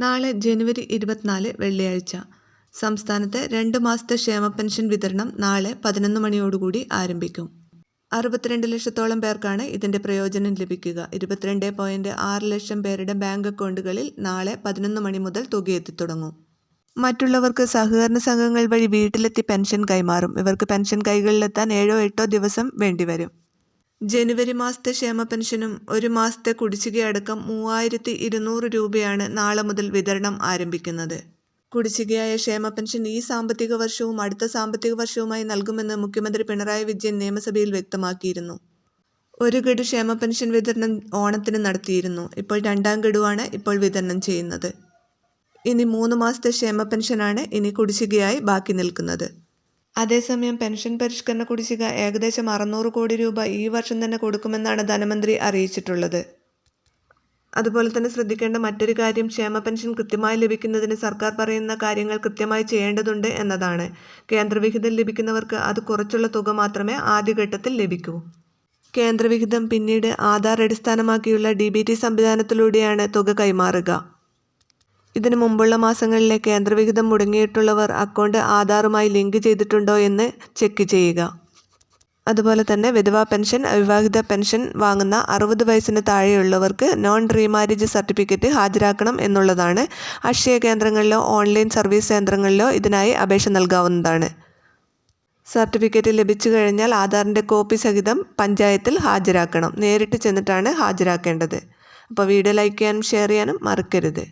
നാളെ ജനുവരി ഇരുപത്തിനാല് വെള്ളിയാഴ്ച. സംസ്ഥാനത്തെ രണ്ട് മാസത്തെ ക്ഷേമ പെൻഷൻ വിതരണം നാളെ പതിനൊന്ന് മണിയോടുകൂടി ആരംഭിക്കും. അറുപത്തിരണ്ട് ലക്ഷത്തോളം പേർക്കാണ് ഇതിന്റെ പ്രയോജനം ലഭിക്കുക. ഇരുപത്തിരണ്ട് പോയിന്റ് ആറ് ലക്ഷം പേരുടെ ബാങ്ക് അക്കൗണ്ടുകളിൽ നാളെ പതിനൊന്ന് മണി മുതൽ തുകയെത്തിത്തുടങ്ങും മറ്റുള്ളവർക്ക് സഹകരണ സംഘങ്ങൾ വഴി വീട്ടിലെത്തി പെൻഷൻ കൈമാറും. ഇവർക്ക് പെൻഷൻ കൈകളിലെത്താൻ ഏഴോ എട്ടോ ദിവസം വേണ്ടിവരും. ജനുവരി മാസത്തെ ക്ഷേമ പെൻഷനും ഒരു മാസത്തെ കുടിശ്ശികയടക്കം മൂവായിരത്തി ഇരുന്നൂറ് രൂപയാണ് നാളെ മുതൽ വിതരണം ആരംഭിക്കുന്നത്. കുടിശ്ശികയായ ക്ഷേമ പെൻഷൻ ഈ സാമ്പത്തിക വർഷവും അടുത്ത സാമ്പത്തിക വർഷവുമായി നൽകുമെന്ന് മുഖ്യമന്ത്രി പിണറായി വിജയൻ നിയമസഭയിൽ വ്യക്തമാക്കിയിരുന്നു. ഒരു ഗഡു ക്ഷേമ പെൻഷൻ വിതരണം ഓണത്തിന് നടത്തിയിരുന്നു. ഇപ്പോൾ രണ്ടാം ഗഡുവാണ് ഇപ്പോൾ വിതരണം ചെയ്യുന്നത്. ഇനി മൂന്ന് മാസത്തെ ക്ഷേമ പെൻഷനാണ് ഇനി കുടിശ്ശികയായി ബാക്കി നിൽക്കുന്നത്. അതേസമയം പെൻഷൻ പരിഷ്കരണ കുടിശ്ശിക ഏകദേശം അറുന്നൂറ് കോടി രൂപ ഈ വർഷം തന്നെ കൊടുക്കുമെന്നാണ് ധനമന്ത്രി അറിയിച്ചിട്ടുള്ളത്. അതുപോലെ തന്നെ ശ്രദ്ധിക്കേണ്ട മറ്റൊരു കാര്യം ക്ഷേമ പെൻഷൻ കൃത്യമായി ലഭിക്കുന്നതിന് സർക്കാർ പറയുന്ന കാര്യങ്ങൾ കൃത്യമായി ചെയ്യേണ്ടതുണ്ട് എന്നതാണ്. കേന്ദ്രവിഹിതം ലഭിക്കുന്നവർക്ക് അത് കുറച്ചുള്ള തുക മാത്രമേ ആദ്യഘട്ടത്തിൽ ലഭിക്കൂ. കേന്ദ്രവിഹിതം പിന്നീട് ആധാർ അടിസ്ഥാനമാക്കിയുള്ള ഡി ബി ടി സംവിധാനത്തിലൂടെയാണ് തുക കൈമാറുക. ഇതിനു മുമ്പുള്ള മാസങ്ങളിലെ കേന്ദ്രവിഹിതം മുടങ്ങിയിട്ടുള്ളവർ അക്കൗണ്ട് ആധാറുമായി ലിങ്ക് ചെയ്തിട്ടുണ്ടോ എന്ന് ചെക്ക് ചെയ്യുക. അതുപോലെ തന്നെ വിധവാ പെൻഷൻ അവിവാഹിത പെൻഷൻ വാങ്ങുന്ന അറുപത് വയസ്സിന് താഴെയുള്ളവർക്ക് നോൺ റീമാരേജ് സർട്ടിഫിക്കറ്റ് ഹാജരാക്കണം എന്നുള്ളതാണ്. അക്ഷയ കേന്ദ്രങ്ങളിലോ ഓൺലൈൻ സർവീസ് കേന്ദ്രങ്ങളിലോ ഇതിനായി അപേക്ഷ നൽകാവുന്നതാണ്. സർട്ടിഫിക്കറ്റ് ലഭിച്ചു കഴിഞ്ഞാൽ ആധാറിന്റെ കോപ്പി സഹിതം പഞ്ചായത്തിൽ ഹാജരാക്കണം. നേരിട്ട് ചെന്നിട്ടാണ് ഹാജരാക്കേണ്ടത്. അപ്പോൾ വീഡിയോ ലൈക്ക് ചെയ്യാനും ഷെയർ ചെയ്യാനും മറക്കരുത്.